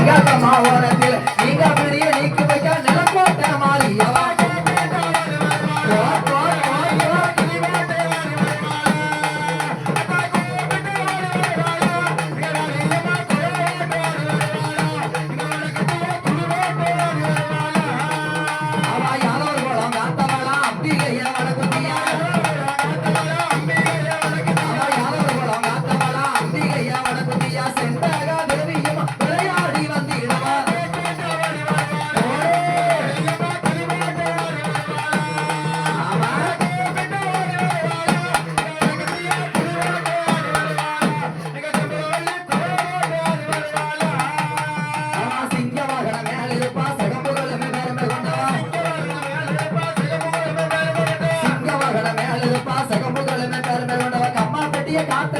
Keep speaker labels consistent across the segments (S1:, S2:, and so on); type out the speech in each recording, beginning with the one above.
S1: செங்காத்தம்மா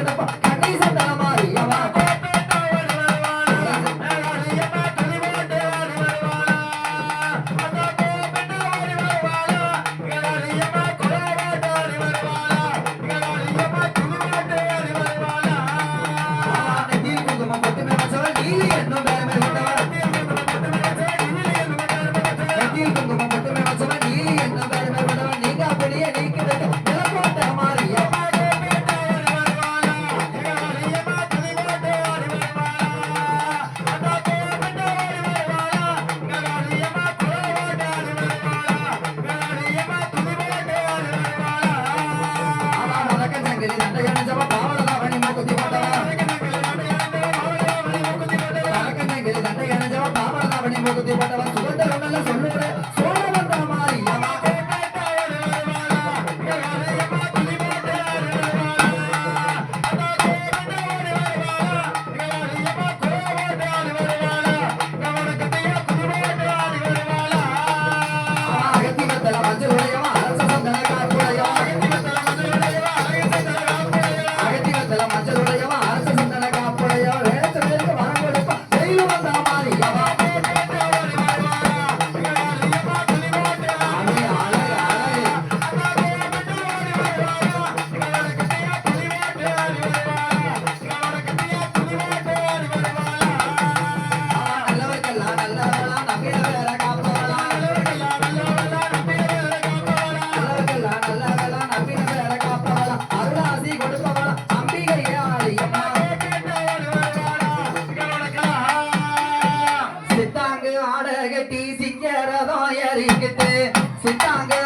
S1: la. சித்தாங்கு ஆட கட்டி எரிக்கிட்டு சித்தாங்கு